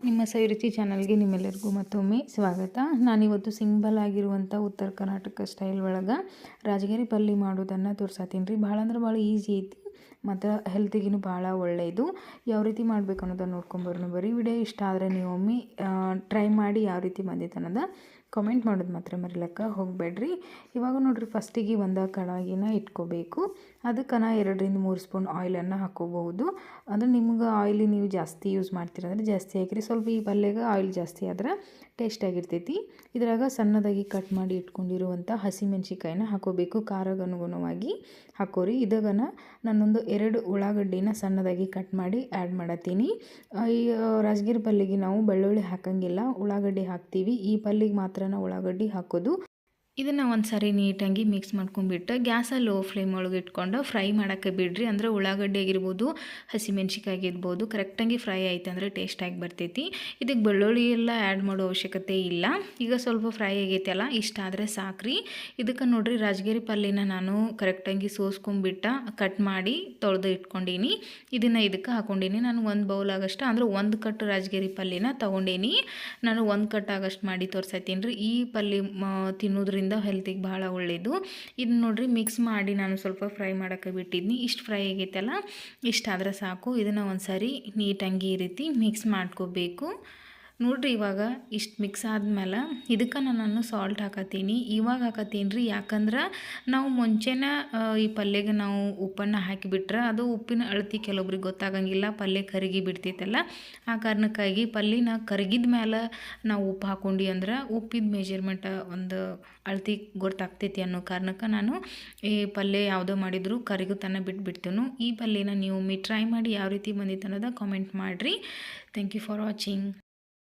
ನಿಮ್ಮ ಸೈರುಚಿ ಚಾನಲ್ಗೆ ನಿಮ್ಮೆಲ್ಲರಿಗೂ ಮತ್ತೊಮ್ಮೆ ಸ್ವಾಗತ. ನಾನಿವತ್ತು ಸಿಂಪಲ್ ಆಗಿರುವಂಥ ಉತ್ತರ ಕರ್ನಾಟಕ ಸ್ಟೈಲ್ ಒಳಗೆ ರಾಜಗಿರಿ ಪಲ್ಲಿ ಮಾಡೋದನ್ನು ತೋರ್ಸತ್ತೀನಿ ರೀ ಭಾಳ ಅಂದ್ರೆ ಭಾಳ ಈಸಿ ಐತಿ. ಮತ್ತು ಹೆಲ್ತಿಗೂ ಭಾಳ ಒಳ್ಳೆಯದು. ಯಾವ ರೀತಿ ಮಾಡ್ಬೇಕು ಅನ್ನೋದನ್ನು ನೋಡ್ಕೊಂಬರೋಣ ಬರೀ ವಿಡಿಯೋ ಇಷ್ಟ ಆದರೆ ನೀವು ಒಮ್ಮೆ ಟ್ರೈ ಮಾಡಿ ಯಾವ ರೀತಿ ಬಂದಿತ್ತು ಅನ್ನೋದು ಕಮೆಂಟ್ ಮಾಡೋದು ಮಾತ್ರ ಮರಿಲಕ್ಕ, ಹೋಗಬೇಡ್ರಿ. ಇವಾಗ ನೋಡಿರಿ ಫಸ್ಟಿಗೆ ಒಂದು ಕಡಾಯಿನ ಇಟ್ಕೋಬೇಕು. ಅದಕ್ಕೆ ನಾ ಎರಡರಿಂದ ಮೂರು ಸ್ಪೂನ್ ಆಯಿಲನ್ನು ಹಾಕೋಬಹುದು. ಅಂದರೆ ನಿಮ್ಗೆ ಆಯಿಲ್ ನೀವು ಜಾಸ್ತಿ ಯೂಸ್ ಮಾಡ್ತೀರಂದ್ರೆ ಜಾಸ್ತಿ ಹಾಕಿರಿ. ಸ್ವಲ್ಪ ಈ ಪಲ್ಯಗೆ ಆಯಿಲ್ ಜಾಸ್ತಿ ಆದ್ರೆ ಟೇಸ್ಟ್ ಆಗಿರ್ತೈತಿ. ಇದ್ರಾಗ ಸಣ್ಣದಾಗಿ ಕಟ್ ಮಾಡಿ ಇಟ್ಕೊಂಡಿರುವಂಥ ಹಸಿಮೆಣ್ಸಿಕಾಯಿನ ಹಾಕೋಬೇಕು. ಖಾರಗನುಗುಣವಾಗಿ ಹಾಕೋರಿ. ಇದಾಗ ಇದಾಗನ ನಾನೊಂದು ಎರಡು ಉಳ್ಳಾಗಡ್ಡಿನ ಸಣ್ಣದಾಗಿ ಕಟ್ ಮಾಡಿ ಆ್ಯಡ್ ಮಾಡತ್ತೀನಿ. ಈ ರಾಜಗಿರಿ ಪಲ್ಲಿಗೆ ನಾವು ಬೆಳ್ಳುಳ್ಳಿ ಹಾಕಂಗಿಲ್ಲ. ಉಳ್ಳಾಗಡ್ಡಿ ಹಾಕ್ತೀವಿ. ಈ ಪಲ್ಲಿಗೆ ಮಾತ್ರ ಉಳ್ಳಾಗಡ್ಡಿ ಹಾಕೋದು. ಇದನ್ನು ಒಂದು ಸರಿ ನೀಟಾಗಿ ಮಿಕ್ಸ್ ಮಾಡ್ಕೊಂಡ್ಬಿಟ್ಟು ಗ್ಯಾಸಲ್ಲಿ ಲೋ ಫ್ಲೇಮ್ ಒಳಗೆ ಇಟ್ಕೊಂಡು ಫ್ರೈ ಮಾಡೋಕ್ಕೆ ಬಿಡ್ರಿ. ಅಂದರೆ ಉಳ್ಳಾಗಡ್ಡಿ ಆಗಿರ್ಬೋದು ಆಗಿರ್ಬೋದು ಕರೆಕ್ಟಾಗಿ ಫ್ರೈ ಆಯ್ತು ಅಂದರೆ ಟೇಸ್ಟಾಗಿ ಬರ್ತೈತಿ. ಇದಕ್ಕೆ ಬೆಳ್ಳುಳ್ಳಿ ಎಲ್ಲ ಆ್ಯಡ್ ಮಾಡೋ ಅವಶ್ಯಕತೆ ಇಲ್ಲ. ಈಗ ಸ್ವಲ್ಪ ಫ್ರೈ ಆಗೈತಲ್ಲ, ಇಷ್ಟ ಆದರೆ ಸಾಕ್ರಿ. ಇದಕ್ಕೆ ನೋಡಿರಿ, ರಾಜಗಿರಿ ಪಲ್ಯನ ನಾನು ಕರೆಕ್ಟಾಗಿ ಸೋಸ್ಕೊಂಡ್ಬಿಟ್ಟು ಕಟ್ ಮಾಡಿ ತೊಳೆದು ಇಟ್ಕೊಂಡೀನಿ. ಇದನ್ನು ಇದಕ್ಕೆ ಹಾಕೊಂಡೀನಿ. ನಾನು ಒಂದು ಬೌಲ್ ಆಗಷ್ಟು, ಅಂದ್ರೆ ಒಂದು ಕಟ್ ರಾಜಗಿರಿ ಪಲ್ಯನ ತೊಗೊಂಡೀನಿ. ನಾನು ಒಂದು ಕಟ್ ಆಗಷ್ಟು ಮಾಡಿ ತೋರ್ಸತ್ತೀನಿ ರೀ. ಈ ಪಲ್ಯ ತಿನ್ನೋದ್ರಿಂದ ಹೆಲ್ತಿಗೆ ಭಾಳ ಒಳ್ಳೆಯದು ಇದು ನೋಡಿರಿ ಮಿಕ್ಸ್ ಮಾಡಿ ನಾನು ಸ್ವಲ್ಪ ಫ್ರೈ ಮಾಡೋಕ್ಕೆ ಬಿಟ್ಟಿದ್ನಿ. ಇಷ್ಟು ಫ್ರೈ ಆಗೈತಲ್ಲ, ಇಷ್ಟಾದರೆ ಸಾಕು. ಇದನ್ನು ಒಂದು ಸಾರಿ ನೀಟಾಗಿ ಈ ರೀತಿ ಮಿಕ್ಸ್ ಮಾಡ್ಕೋಬೇಕು. ನೋಡಿರಿ, ಇವಾಗ ಇಷ್ಟು ಮಿಕ್ಸ್ ಆದ್ಮೇಲೆ ಇದಕ್ಕೆ ನಾನು ಸಾಲ್ಟ್ ಹಾಕತ್ತೀನಿ ಇವಾಗ ಹಾಕತ್ತೀನಿ ರೀ ಯಾಕಂದ್ರೆ ನಾವು ಮುಂಚೆನ ಈ ಪಲ್ಯಗೆ ನಾವು ಉಪ್ಪನ್ನು ಹಾಕಿಬಿಟ್ರೆ ಅದು ಉಪ್ಪಿನ ಅಳತಿ ಕೆಲವೊಬ್ರಿಗೆ ಗೊತ್ತಾಗಂಗಿಲ್ಲ, ಪಲ್ಯ ಕರಗಿ ಬಿಡ್ತೈತಲ್ಲ. ಆ ಕಾರಣಕ್ಕಾಗಿ ಪಲ್ಯನ ಕರಗಿದ ಮೇಲೆ ನಾವು ಉಪ್ಪು ಹಾಕ್ಕೊಂಡು ಅಂದ್ರೆ ಉಪ್ಪಿದ ಮೆಜರ್ಮೆಂಟ್ ಒಂದು ಅಳತಿ ಗೊತ್ತಾಗ್ತೈತಿ ಅನ್ನೋ ಕಾರಣಕ್ಕೆ ನಾನು ಈ ಪಲ್ಯ ಯಾವುದೋ ಮಾಡಿದ್ರು ಕರಿಗುತನ ಬಿಟ್ಬಿಡ್ತೀನಿ. ಈ ಪಲ್ಯನ ನೀವು ಮಿ ಟ್ರೈ ಮಾಡಿ ಯಾವ ರೀತಿ ಬಂದಿತ್ತು ಅನ್ನೋದು ಕಾಮೆಂಟ್ ಮಾಡಿರಿ. Thank you for watching